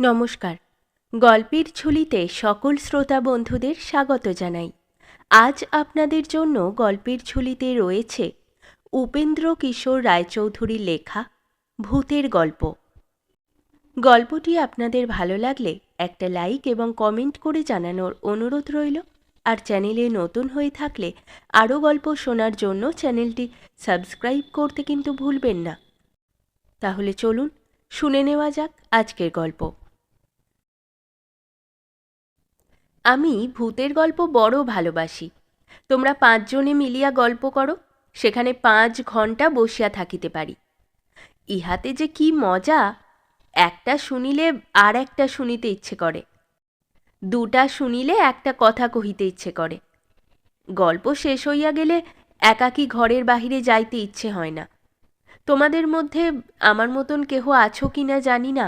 নমস্কার। গল্পের ঝুলিতে সকল শ্রোতা বন্ধুদের স্বাগত জানাই। আজ আপনাদের জন্য গল্পের ঝুলিতে রয়েছে উপেন্দ্র কিশোর রায়চৌধুরীর লেখা ভূতের গল্প। গল্পটি আপনাদের ভালো লাগলে একটা লাইক এবং কমেন্ট করে জানানোর অনুরোধ রইল। আর চ্যানেলে নতুন হয়ে থাকলে আরও গল্প শোনার জন্য চ্যানেলটি সাবস্ক্রাইব করতে কিন্তু ভুলবেন না। তাহলে চলুন, শুনে নেওয়া যাক আজকের গল্প। আমি ভূতের গল্প বড় ভালোবাসি। তোমরা পাঁচজনে মিলিয়া গল্প করো, সেখানে পাঁচ ঘণ্টা বসিয়া থাকিতে পারি। ইহাতে যে কি মজা, একটা শুনিলে আর একটা শুনিতে ইচ্ছে করে। দুটা শুনিলে একটা কথা কহিতে ইচ্ছে করে। গল্প শেষ হইয়া গেলে একাকী ঘরের বাহিরে যাইতে ইচ্ছে হয় না। তোমাদের মধ্যে আমার মতন কেহ আছো কি না জানি না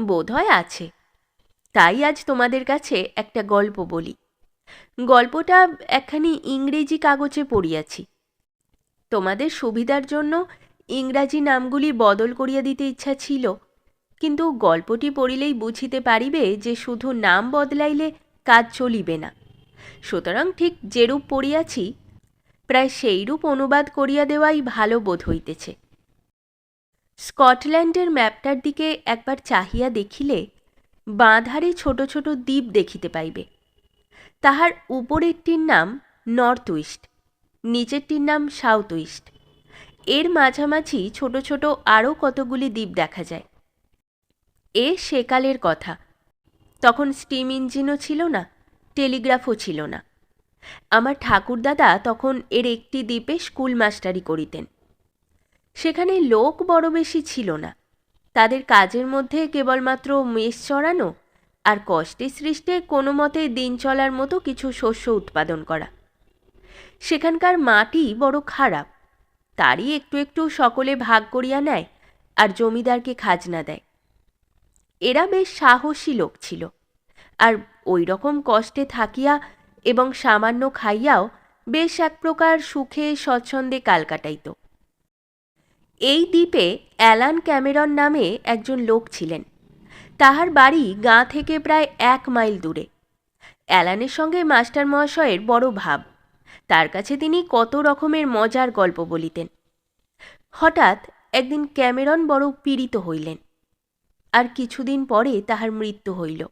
বোধ হয় আছে। তাই আজ তোমাদের কাছে একটা গল্প বলি। গল্পটা একখানি ইংরেজি কাগজে পড়িয়াছি। তোমাদের সুবিধার জন্য ইংরাজি নামগুলি বদল করিয়া দিতে ইচ্ছা ছিল, কিন্তু গল্পটি পড়িলেই বুঝিতে পারিবে যে শুধু নাম বদলাইলে কাজ চলিবে না। সুতরাং ঠিক যেরূপ পড়িয়াছি, প্রায় সেইরূপ অনুবাদ করিয়া দেওয়াই ভালো বোধ হইতেছে। স্কটল্যান্ডের ম্যাপটার দিকে একবার চাহিয়া দেখিলে বাঁধারে ছোট ছোট দ্বীপ দেখিতে পাইবে। তাহার উপরেরটির নাম নর্থ ইস্ট, নিচেরটির নাম সাউথ ইস্ট। এর মাঝামাঝি ছোট ছোট আরও কতগুলি দ্বীপ দেখা যায়। এ সেকালের কথা। তখন স্টিম ইঞ্জিনও ছিল না, টেলিগ্রাফও ছিল না। আমার ঠাকুরদাদা তখন এর একটি দ্বীপে স্কুল মাস্টারি করিতেন। সেখানে লোক বড় বেশি ছিল না। তাদের কাজের মধ্যে কেবলমাত্র মেষ চড়ানো আর কষ্টে সৃষ্টে কোনো মতে দিন চলার মতো কিছু শস্য উৎপাদন করা। সেখানকার মাটি বড় খারাপ, তারই একটু একটু সকলে ভাগ করিয়া নেয় আর জমিদারকে খাজনা দেয়। এরা বেশ সাহসী লোক ছিল আর ওই রকম কষ্টে থাকিয়া এবং সামান্য খাইয়াও বেশ এক প্রকার সুখে স্বচ্ছন্দে কাল কাটাইত। এই দ্বীপে অ্যালান ক্যামেরন নামে একজন লোক ছিলেন। তাহার বাড়ি গাঁ থেকে প্রায় এক মাইল দূরে। অ্যালানের সঙ্গে মাস্টার মহাশয়ের বড় ভাব। তার কাছে তিনি কত রকমের মজার গল্প বলিতেন। হঠাৎ একদিন ক্যামেরন বড় পীড়িত হইলেন। আর কিছুদিন পরে তাহার মৃত্যু হইল।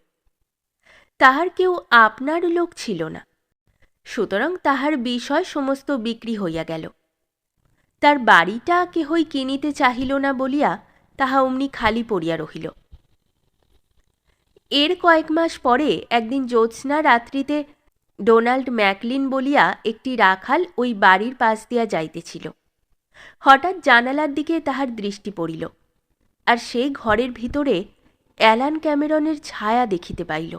তাহার কেউ আপনার লোক ছিল না। সুতরাং তাহার বিষয় সমস্ত বিক্রি হইয়া গেল। তার বাড়িটা কেহই কিনিতে চাহিল না বলিয়া তাহা অমনি খালি পড়িয়া রহিল। এর কয়েক মাস পরে একদিন জ্যোৎস্না রাত্রিতে ডোনাল্ড ম্যাকলিন বলিয়া একটি রাখাল ওই বাড়ির পাশ দিয়া যাইতেছিল। হঠাৎ জানালার দিকে তাহার দৃষ্টি পড়িল আর সেই ঘরের ভিতরে অ্যালান ক্যামেরনের ছায়া দেখিতে পাইল।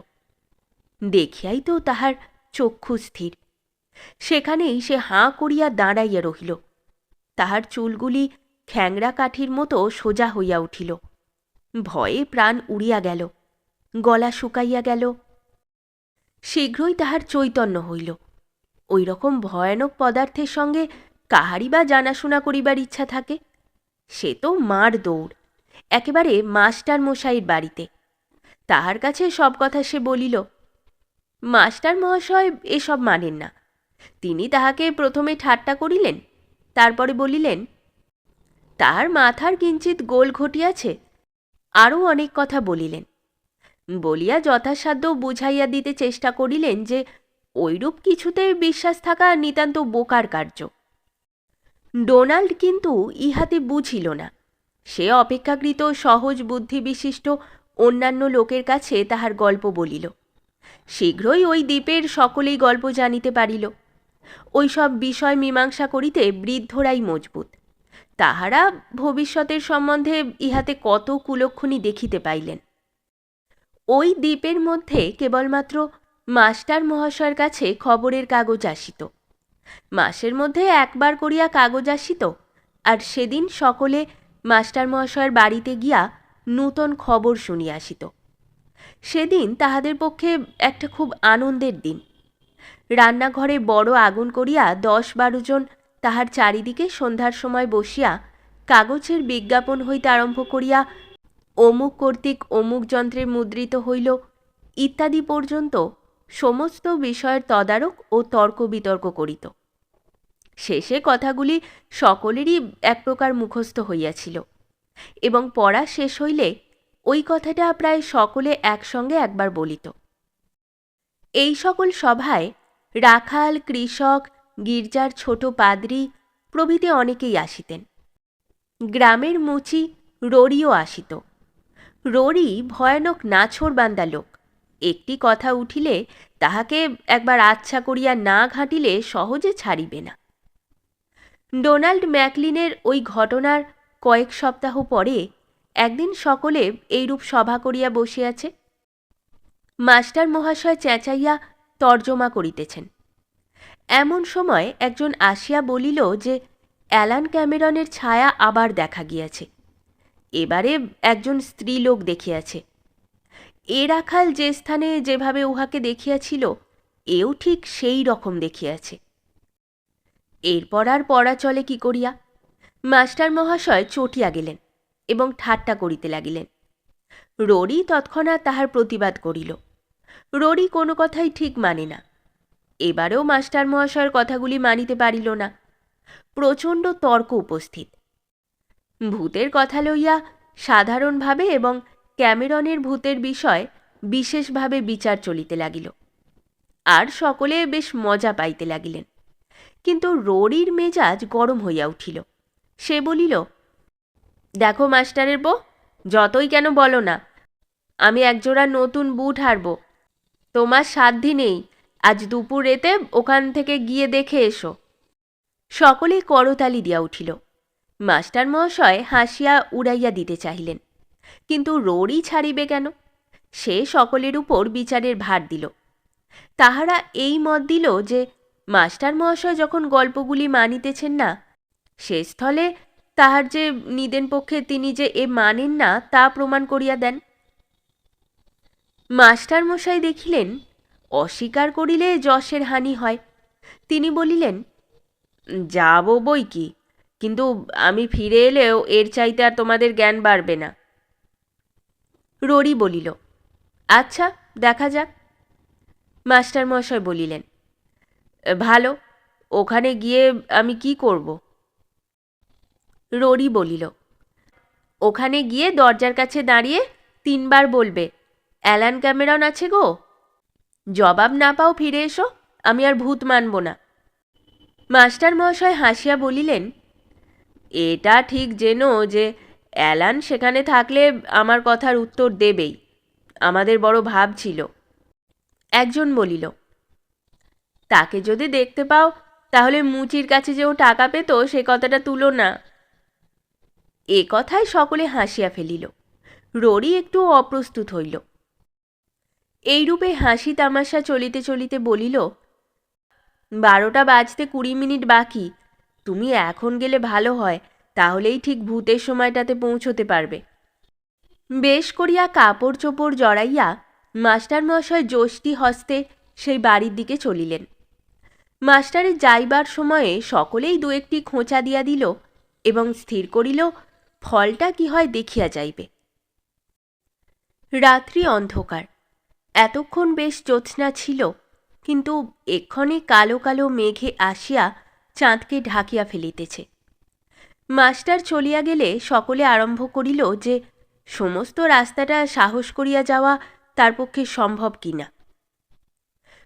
দেখিয়াই তো তাহার চক্ষু স্থির। সেখানেই সে হাঁ করিয়া দাঁড়াইয়া রহিল। তাহার চুলগুলি খ্যাংরা কাঠির মতো সোজা হইয়া উঠিল। ভয়ে প্রাণ উড়িয়া গেল, গলা শুকাইয়া গেল। শীঘ্রই তাহার চৈতন্য হইল। ওই রকম ভয়ানক পদার্থের সঙ্গে কাহারই বা জানাশোনা করিবার ইচ্ছা থাকে? সে তো মার দৌড়, একেবারে মাস্টার মশাইয়ের বাড়িতে। তাহার কাছে সব কথা সে বলিল, মাস্টার মহাশয় এসব মানেন না। তিনি তাহাকে প্রথমে ঠাট্টা করিলেন তারপরে বলিলেন তাহার মাথার কিঞ্চিত গোল ঘটিয়াছে। আরও অনেক কথা বলিলেন। বলিয়া যথাসাধ্য বুঝাইয়া দিতে চেষ্টা করিলেন যে, ঐরূপ কিছুতে বিশ্বাস থাকা নিতান্ত বোকার কার্য। ডোনাল্ড কিন্তু ইহাতে বুঝিল না। সে অপেক্ষাকৃত সহজ বুদ্ধি বিশিষ্ট অন্যান্য লোকের কাছে তাহার গল্প বলিল। শীঘ্রই ওই দ্বীপের সকলেই গল্প জানিতে পারিল। ওই সব বিষয় মীমাংসা করিতে বৃদ্ধরাই মজবুত। তাহারা ভবিষ্যতের সম্বন্ধে ইহাতে কত কুলক্ষণী দেখিতে পাইলেন। ওই দ্বীপের মধ্যে কেবলমাত্র মাস্টার মহাশয়ের কাছে খবরের কাগজ আসিত। মাসের মধ্যে একবার করিয়া কাগজ আসিত, আর সেদিন সকলে মাস্টার মহাশয়ের বাড়িতে গিয়া নূতন খবর শুনিয়া আসিত। সেদিন তাহাদের পক্ষে একটা খুব আনন্দের দিন। রান্নাঘরে বড় আগুন করিয়া দশ বারো জন তাহার চারিদিকে সন্ধ্যার সময় বসিয়া কাগজের বিজ্ঞাপন হইতে আরম্ভ করিয়া অমুক কর্তৃক অমুক যন্ত্রে মুদ্রিত হইল, ইত্যাদি পর্যন্ত সমস্ত বিষয়ের তদারক ও তর্ক বিতর্ক করিত। শেষে কথাগুলি সকলেরই এক প্রকার মুখস্থ হইয়াছিল এবং পড়া শেষ হইলে ওই কথাটা প্রায় সকলে একসঙ্গে একবার বলিত। এই সকল সভায় রাখাল, কৃষক, গির্জার ছোট পাদ্রী প্রভৃতি অনেকেই আসিতেন। গ্রামের মুচি রোরিও আসিত। রোরি ভয়ানক নাছোড়বান্দা লোক। একটি কথা উঠিলে তাহাকে একবার আচ্ছা করিয়া না ঘাঁটিলে সহজে ছাড়িবে না। ডোনাল্ড ম্যাকলিনের ওই ঘটনার কয়েক সপ্তাহ পরে একদিন সকলে এইরূপ সভা করিয়া বসিয়াছে। মাস্টার মহাশয় চেঁচাইয়া তর্জমা করিতেছেন। এমন সময় একজন আসিয়া বলিল যে, অ্যালান ক্যামেরনের ছায়া আবার দেখা গিয়াছে। এবারে একজন স্ত্রীলোক দেখিয়াছে। এ রাখাল যে স্থানে যেভাবে উহাকে দেখিয়াছিল, এও ঠিক সেই রকম দেখিয়াছে। এরপর আর পড়া চলে কি করিয়া? মাস্টার মহাশয় চটিয়া গেলেন এবং ঠাট্টা করিতে লাগিলেন। রোরি তৎক্ষণাৎ তাহার প্রতিবাদ করিল। রোরি কোনো কথাই ঠিক মানে না। এবারেও মাস্টার মহাশয়ের কথাগুলি মানিতে পারিল না। প্রচণ্ড তর্ক উপস্থিত। ভূতের কথা লইয়া সাধারণভাবে এবং ক্যামেরনের ভূতের বিষয় বিশেষভাবে বিচার চলিতে লাগিল। আর সকলে বেশ মজা পাইতে লাগিলেন। কিন্তু রোরির মেজাজ গরম হইয়া উঠিল। সে বলিল, দেখো, মাস্টারের বউ, যতই কেন বলো না, আমি একজোড়া নতুন বুট হারব। তোমার সাধ্যি নেই। আজ দুপুর এতে ওখান থেকে গিয়ে দেখে এসো। সকলে করতালি দিয়া উঠিল। মাস্টার মহাশয় হাসিয়া উড়াইয়া দিতে চাহিলেন। কিন্তু রোরই ছাড়িবে কেন? সে সকলের উপর বিচারের ভার দিল। তাহারা এই মত দিল যে মাস্টার মহাশয় যখন গল্পগুলি মানিতেছেন না, সে স্থলে তাহার যে নিদেন পক্ষে তিনি যে এ মানেন না, তা প্রমাণ করিয়া দেন। মাস্টার মশাই দেখিলেন, অস্বীকার করিলে যশের হানি হয়। তিনি বলিলেন, যাব বই কি, কিন্তু আমি ফিরে এলেও এর চাইতে আর তোমাদের জ্ঞান বাড়বে না। ররি বলিল আচ্ছা দেখা যাক। মাস্টার মশাই বলিলেন, ভালো, ওখানে গিয়ে আমি কি করব? ররি বলিল, ওখানে গিয়ে দরজার কাছে দাঁড়িয়ে তিনবার বলবে অ্যালান ক্যামেরন আছে গো। জবাব না পাও, ফিরে এসো, আমি আর ভূত মানব না। মাস্টার মহাশয় হাসিয়া বলিলেন, এটা ঠিক জেনো যে অ্যালান সেখানে থাকলে আমার কথার উত্তর দেবেই। আমাদের বড় ভাব ছিল। একজন বলিল, তাকে যদি দেখতে পাও, তাহলে মুচির কাছে যে ও টাকা পেত, সে কথাটা তুলো না। এ কথায় সকলে হাসিয়া ফেলিল। ররি একটু অপ্রস্তুত হইল। এইরূপে হাসি তামাশা চলিতে চলিতে বলিল, বারোটা বাজতে কুড়ি মিনিট বাকি, তুমি এখন গেলে ভালো হয়, তাহলেই ঠিক ভূতের সময়টাতে পৌঁছতে পারবে। বেশ করিয়া কাপড় চোপড় জড়াইয়া মাস্টারমশায় যষ্টি হস্তে সেই বাড়ির দিকে চলিলেন। মাস্টারের যাইবার সময়ে সকলেই দু একটি খোঁচা দিয়া দিল এবং স্থির করিল, ফলটা কি হয় দেখিয়া যাইবে। রাত্রি অন্ধকার। এতক্ষণ বেশ জ্যোৎস্না ছিল, কিন্তু এক্ষণে কালো কালো মেঘে আসিয়া চাঁদকে ঢাকিয়া ফেলিতেছে। মাস্টার চলিয়া গেলে সকলে আরম্ভ করিল যে, সমস্ত রাস্তাটা সাহস করিয়া যাওয়া তার পক্ষে সম্ভব কিনা?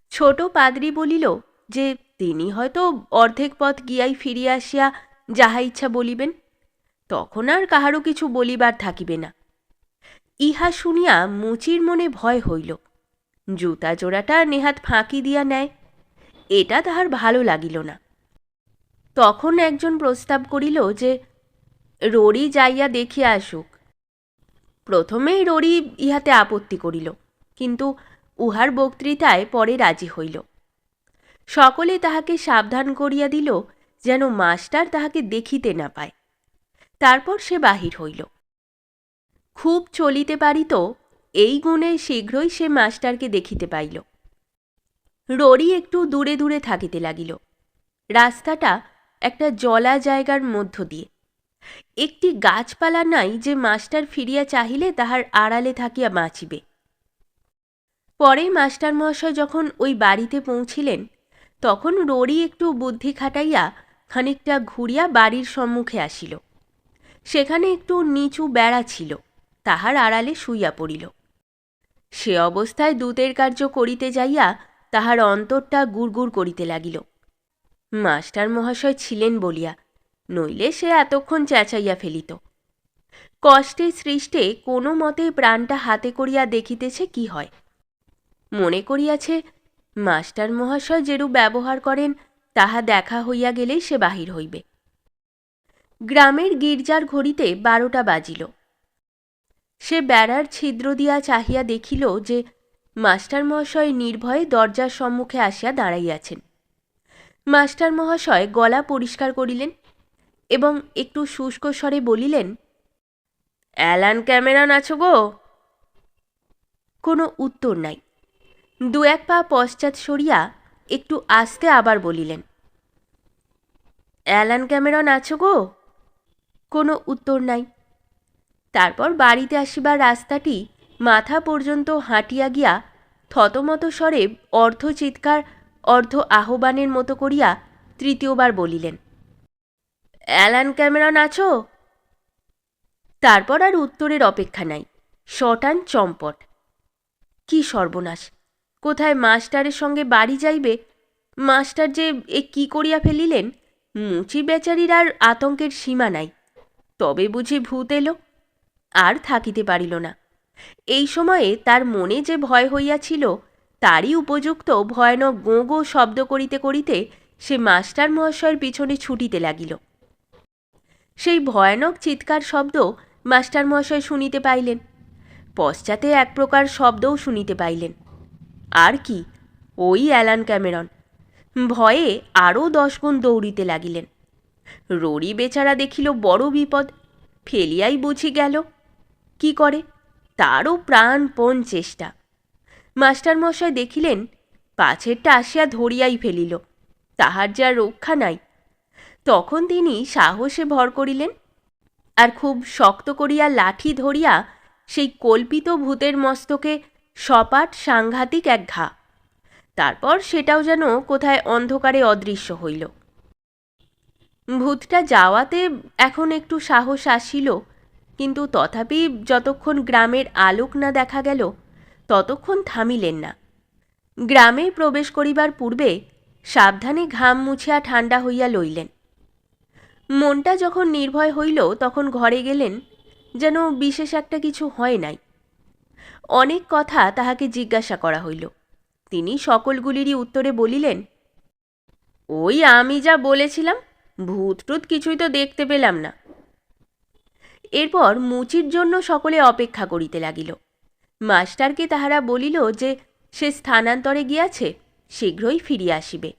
ছোট পাদ্রী বলিল, যে তিনি হয়তো অর্ধেক পথ গিয়াই ফিরিয়া আসিয়া যাহা ইচ্ছা বলিবেন, তখন আর কাহারও কিছু বলিবার থাকিবে না। ইহা শুনিয়া মুচির মনে ভয় হইল। জুতা জোড়াটা নেহাত ফাঁকি দিয়া নেয়। এটা তাহার ভালো লাগিল না। তখন একজন প্রস্তাব করিল যে, রড়ি যাইয়া দেখিয়া আসুক। প্রথমেই রড়ি ইহাতে আপত্তি করিল, কিন্তু উহার বক্তৃতায় পরে রাজি হইল। সকলে তাহাকে সাবধান করিয়া দিল যেন মাস্টার তাহাকে দেখিতে না পায়। তারপর সে বাহির হইল। খুব চলিতে পারিত এই গুণে শীঘ্রই সে মাস্টারকে দেখিতে পাইল। রড়ি একটু দূরে দূরে থাকিতে লাগিল। রাস্তাটা একটা জলা জায়গার মধ্য দিয়ে। একটি গাছপালা নাই যে মাস্টার ফিরিয়া চাহিলে তাহার আড়ালে থাকিয়া বাঁচিবে। পরে মাস্টার মহাশয় যখন ওই বাড়িতে পৌঁছিলেন, তখন রড়ি একটু বুদ্ধি খাটাইয়া খানিকটা ঘুরিয়া বাড়ির সম্মুখে আসিল। সেখানে একটু নিচু বেড়া ছিল, তাহার আড়ালে শুইয়া পড়িল। সে অবস্থায় দূতের কার্য করিতে যাইয়া তাহার অন্তরটা গুড়গুড় করিতে লাগিল। মাস্টার মহাশয় ছিলেন বলিয়া, নইলে সে এতক্ষণ চেঁচাইয়া ফেলিত। কষ্টে সৃষ্টে কোনো মতে প্রাণটা হাতে করিয়া দেখিতেছে কি হয়? মনে করিয়াছে, মাস্টার মহাশয় যেরূপ ব্যবহার করেন, তাহা দেখা হইয়া গেলেই সে বাহির হইবে। গ্রামের গির্জার ঘড়িতে বারোটা বাজিল। সে বেড়ার ছিদ্র দিয়া চাহিয়া দেখিল যে মাস্টার মহাশয় নির্ভয়ে দরজার সম্মুখে আসিয়া দাঁড়াইয়াছেন। মাস্টার মহাশয় গলা পরিষ্কার করিলেন এবং একটু শুষ্ক স্বরে বলিলেন, অ্যালান ক্যামেরান আছো গো? কোনো উত্তর নাই। দু এক পা পশ্চাৎ সরিয়া একটু আস্তে আবার বলিলেন, অ্যালান ক্যামেরন আছো গো? কোনো উত্তর নাই। তারপর বাড়িতে আসিবার রাস্তাটি মাথা পর্যন্ত হাঁটিয়া গিয়া থতমত স্বরে অর্ধ চিৎকার অর্ধ আহ্বানের মতো করিয়া তৃতীয়বার বলিলেন, অ্যালান ক্যামেরন আছো? তারপর আর উত্তরের অপেক্ষা নাই, শটান চম্পট। কি সর্বনাশ! কোথায় মাস্টারের সঙ্গে বাড়ি যাইবে? মাস্টার যে এ কি করিয়া ফেলিলেন, মুচি বেচারির আর আতঙ্কের সীমা নাই। তবে বুঝি ভূত এলো? আর থাকিতে পারিল না। এই সময়ে তার মনে যে ভয় হইয়াছিল, তারই উপযুক্ত ভয়ানক গোঁ গোঁ শব্দ করিতে করিতে সে মাস্টার মহাশয়ের পিছনে ছুটিতে লাগিল। সেই ভয়ানক চিৎকার শব্দ মাস্টার মহাশয় শুনিতে পাইলেন। পশ্চাতে এক প্রকার শব্দও শুনিতে পাইলেন। আর কি, ওই অ্যালান ক্যামেরন। ভয়ে আরও দশগুণ দৌড়িতে লাগিলেন। রোরি বেচারা দেখিল বড় বিপদ, ফেলিয়াই বুঝি গেল। কি করে? তারও প্রাণপণ চেষ্টা। মাস্টার মশাই দেখিলেন, পাছেরটা আসিয়া ধরিয়াই ফেলিল, তাহার যা রক্ষা নাই। তখন তিনি সাহসে ভর করিলেন, আর খুব শক্ত করিয়া লাঠি ধরিয়া সেই কল্পিত ভূতের মস্তকে সপাট সাংঘাতিক এক ঘা। তারপর সেটাও যেন কোথায় অন্ধকারে অদৃশ্য হইল। ভূতটা যাওয়াতে এখন একটু সাহস আসিল কিন্তু তথাপি যতক্ষণ গ্রামের আলোক না দেখা গেল, ততক্ষণ থামিলেন না। গ্রামে প্রবেশ করিবার পূর্বে সাবধানে ঘাম মুছিয়া ঠান্ডা হইয়া লইলেন। মনটা যখন নির্ভয় হইল, তখন ঘরে গেলেন যেন বিশেষ একটা কিছু হয় নাই। অনেক কথা তাহাকে জিজ্ঞাসা করা হইল। তিনি সকলগুলিরই উত্তরে বলিলেন, ওই আমি যা বলেছিলাম ভূত টুত কিছুই তো দেখতে পেলাম না। এরপর মুচির জন্য সকলে অপেক্ষা করিতে লাগিল। মাস্টারকে তাহারা বলিল যে, সে স্থানান্তরে গিয়াছে, শীঘ্রই ফিরিয়া আসিবে।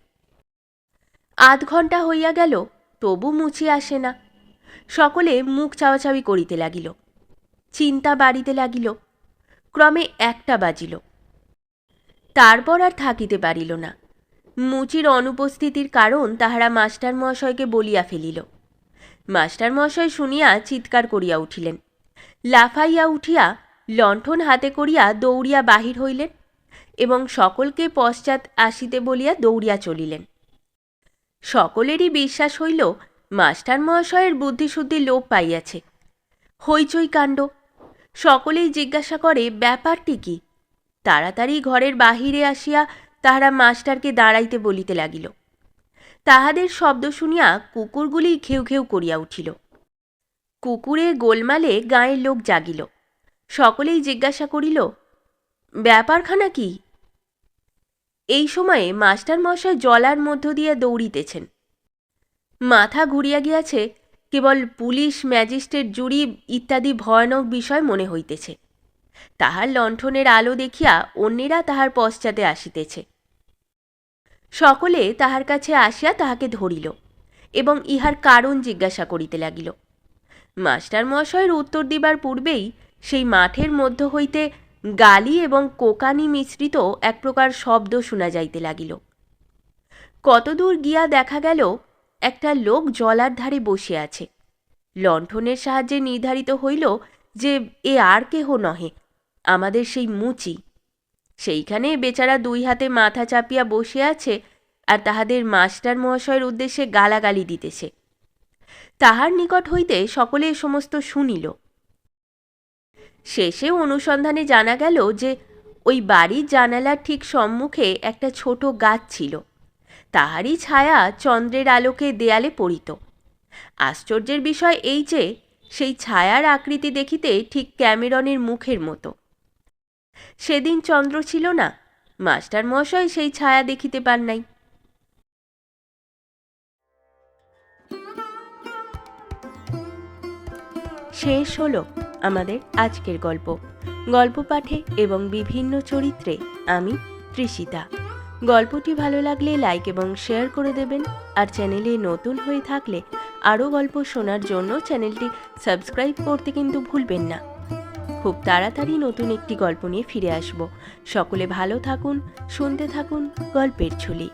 আধ ঘণ্টা হইয়া গেল, তবু মুচি আসে না। সকলে মুখ চাওয়াচাওয়ি করিতে লাগিল। চিন্তা বাড়িতে লাগিল। ক্রমে একটা বাজিল। তারপর আর থাকিতে পারিল না। মুচির অনুপস্থিতির কারণ তাহারা মাস্টার মহাশয়কে বলিয়া ফেলিল। মাস্টার মহাশয় শুনিয়া চিৎকার করিয়া উঠিলেন। লাফাইয়া উঠিয়া লণ্ঠন হাতে করিয়া দৌড়িয়া বাহির হইলেন এবং সকলকে পশ্চাৎ আসিতে বলিয়া দৌড়িয়া চলিলেন। সকলেরই বিশ্বাস হইল মাস্টার মহাশয়ের বুদ্ধিশুদ্ধি লোপ পাইয়াছে। হইচই কাণ্ড। সকলেই জিজ্ঞাসা করে, ব্যাপারটি কি? তাড়াতাড়ি ঘরের বাহিরে আসিয়া তাহারা মাস্টারকে দাঁড়াইতে বলিতে লাগিল। তাহাদের শব্দ শুনিয়া কুকুরগুলি ঘেউ ঘেউ করিয়া উঠিল। কুকুরে গোলমালে গাঁয়ের লোক জাগিল। সকলেই জিজ্ঞাসা করিল, ব্যাপারখানা কি? এই সময়ে মাস্টার মশাই জলার মধ্য দিয়ে দৌড়িতেছেন। মাথা ঘুরিয়া গিয়াছে, কেবল পুলিশ, ম্যাজিস্ট্রেট, জুরি ইত্যাদি ভয়ানক বিষয় মনে হইতেছে। তাহার লণ্ঠনের আলো দেখিয়া অন্যেরা তাহার পশ্চাতে আসিতেছে। সকলে তাহার কাছে আসিয়া তাহাকে ধরিল এবং ইহার কারণ জিজ্ঞাসা করিতে লাগিল। মাস্টার মশাইয়ের উত্তর দিবার পূর্বেই সেই মাঠের মধ্য হইতে গালি এবং কোকানি মিশ্রিত এক প্রকার শব্দ শোনা যাইতে লাগিল। কতদূর গিয়া দেখা গেল, একটা লোক জলার ধারে বসে আছে। লণ্ঠনের সাহায্যে নির্ধারিত হইল যে, এ আর কেহ নহে, আমাদের সেই মুচি। সেইখানে বেচারা দুই হাতে মাথা চাপিয়া বসে আছে আর তাহাদের মাস্টার মহাশয়ের উদ্দেশ্যে গালাগালি দিতেছে। তাহার নিকট হইতে সকলে সমস্ত শুনিল। শেষে অনুসন্ধানে জানা গেল যে, ওই বাড়ির জানালার ঠিক সম্মুখে একটা ছোট গাছ ছিল। তাহারই ছায়া চন্দ্রের আলোকে দেয়ালে পড়িত। আশ্চর্যের বিষয় এই যে, সেই ছায়ার আকৃতি দেখিতে ঠিক ক্যামেরনের মুখের মতো। সেদিন চন্দ্র ছিল না। মাস্টার মশাই সেই ছায়া দেখিতে পান নাই। শেষ হলো আমাদের আজকের গল্প। গল্প পাঠে এবং বিভিন্ন চরিত্রে আমি তৃষিতা গল্পটি ভালো লাগলে লাইক এবং শেয়ার করে দেবেন। আর চ্যানেলে নতুন হয়ে থাকলে আরও গল্প শোনার জন্য চ্যানেলটি সাবস্ক্রাইব করতে কিন্তু ভুলবেন না। খুব তাড়াতাড়ি নতুন একটি গল্প নিয়ে ফিরে আসব। সকলে ভালো থাকুন, শুনতে থাকুন, গল্পের ঝুলি।